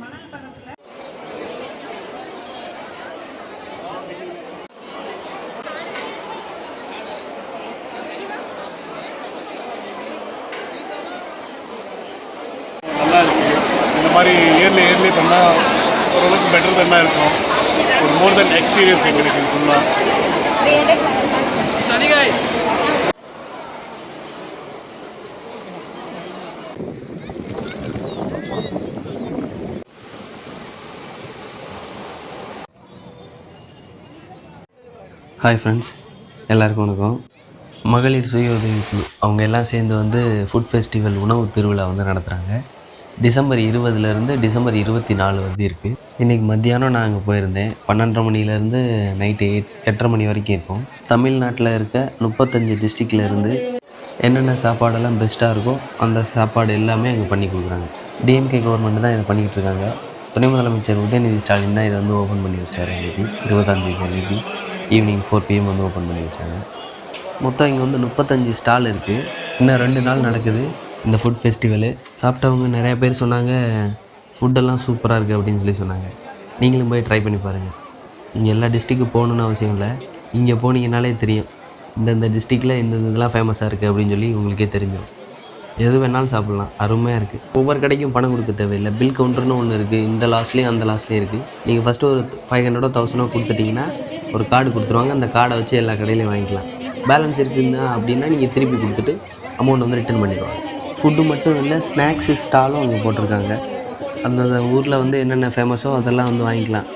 மணல் பரப்பில் நல்லா இருக்கு. இந்த மாதிரி இயர்லி இயர்லி பண்ணால் ஓரளவுக்கு பெட்டர் தானே இருக்கும். ஒரு மோர் தென் எக்ஸ்பீரியன்ஸ் எங்களுக்கு ஃபுல்லாக ஹாய் ஃப்ரெண்ட்ஸ் எல்லாருக்கும் வணக்கம். மகளிர் சுய உதவிக்குழு அவங்க எல்லாம் சேர்ந்து வந்து ஃபுட் ஃபெஸ்டிவல் உணவு திருவிழா வந்து நடத்துகிறாங்க டிசம்பர் இருபதுலேருந்து டிசம்பர் இருபத்தி நாலு வந்து இருக்குது இன்றைக்கி மத்தியானம் நான் அங்கே போயிருந்தேன். பன்னெண்டரை மணிலேருந்து நைட்டு எயிட் எட்டரை மணி வரைக்கும் இருக்கும். தமிழ்நாட்டில் இருக்க முப்பத்தஞ்சு டிஸ்ட்ரிக்ட்லேருந்து என்னென்ன சாப்பாடெல்லாம் பெஸ்ட்டாக இருக்கோ அந்த சாப்பாடு எல்லாமே அங்கே பண்ணி கொடுக்குறாங்க. டிஎம்கே கவர்மெண்ட் தான் இதை பண்ணிக்கிட்டு இருக்காங்க. துணை முதலமைச்சர் உதயநிதி ஸ்டாலின் தான் இதை வந்து ஓப்பன் பண்ணி வச்சார் அன்றைக்கி இருபத்தஞ்சி அன்றைக்கி ஈவினிங் ஃபோர் பிஎம் வந்து ஓப்பன் பண்ணி வச்சாங்க. மொத்தம் இங்கே வந்து முப்பத்தஞ்சு ஸ்டால் இருக்குது இன்னும் ரெண்டு நாள் நடக்குது. இந்த ஃபுட் ஃபெஸ்டிவலு சாப்பிட்டவங்க நிறைய பேர் சொன்னாங்க ஃபுட்டெல்லாம் சூப்பராக இருக்குது அப்படின்னு சொல்லி சொன்னாங்க. நீங்களும் போய் ட்ரை பண்ணி பாருங்கள் இங்கே எல்லா டிஸ்ட்ரிக்கு போகணுன்னு அவசியம் இல்லை. இங்கே போனீங்கனாலே தெரியும். இந்தந்த டிஸ்ட்ரிக்டில் இந்த இதெல்லாம் ஃபேமஸாக இருக்குது அப்படின்னு சொல்லி உங்களுக்கே தெரிஞ்சிடும் எது வேணாலும் சாப்பிட்லாம். அருமையாக இருக்குது ஒவ்வொரு கடைக்கும் பணம் கொடுக்க தேவையில்லை. பில் கவுண்டர்னு ஒன்று இருக்குது இந்த லாஸ்ட்லேயும் அந்த லாஸ்ட்லேயும் இருக்குது நீங்கள் ஃபஸ்ட்டு ஒரு ஃபைவ் ஹண்ட்ரடோ தௌசண்டோ கொடுத்துட்டிங்கன்னா ஒரு கார்டு கொடுத்துருவாங்க. அந்த கார்டை வச்சு எல்லா கடையிலையும் வாங்கிக்கலாம். பேலன்ஸ் இருக்குதுன்னா அப்படின்னா நீங்கள் திருப்பி கொடுத்துட்டு அமௌண்ட் வந்து ரிட்டர்ன் பண்ணிடுவாங்க. ஃபுட்டு மட்டும் இல்லை ஸ்நாக்ஸு ஸ்டாலும் அவங்க போட்டிருக்காங்க. அந்தந்த ஊரில் வந்து என்னென்ன ஃபேமஸோ அதெல்லாம் வந்து வாங்கிக்கலாம்.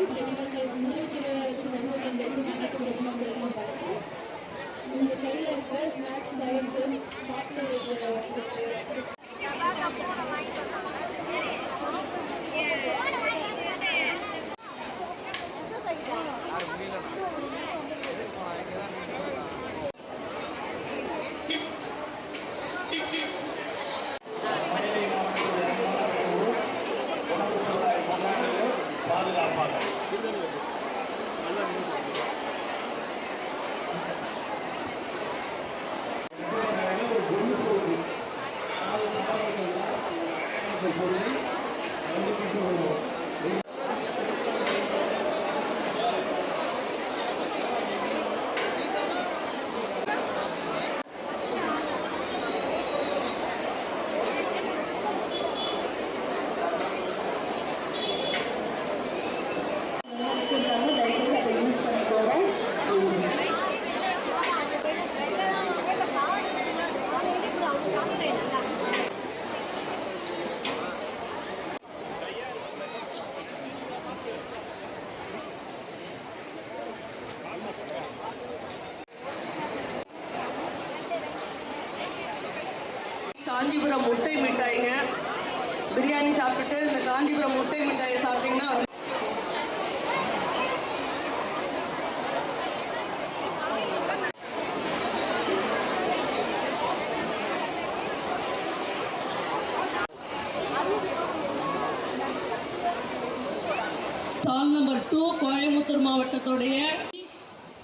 Yeah. காஞ்சிபுரம் முட்டை மிட்டாய்ங்க. பிரியாணி சாப்பிட்டுட்டு இந்த காஞ்சிபுரம் முட்டை மிட்டாயை சாப்பிட்டீங்கன்னா ஸ்டால் நம்பர் டூ கோயம்புத்தூர் மாவட்டத்துடைய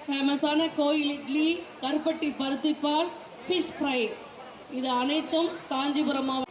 ஃபேமஸான கோயில் இட்லி கருப்பட்டி பருத்திப்பால் ஃபிஷ் ஃப்ரை இது அனைத்தும் காஞ்சிபுரம் மாவட்டம்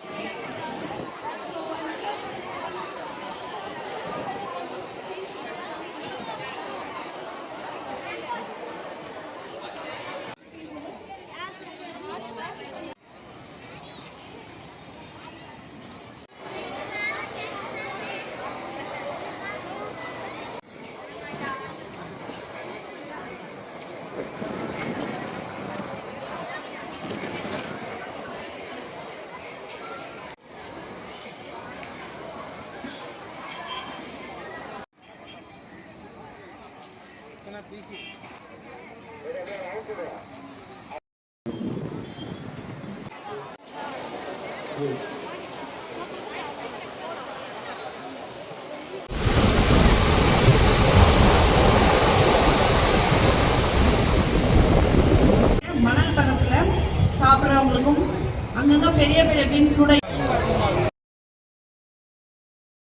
மணல் பரப்பில் சாப்பிட்றவங்களுக்கும் அங்கங்கே பெரிய பெரிய பின்ஸோட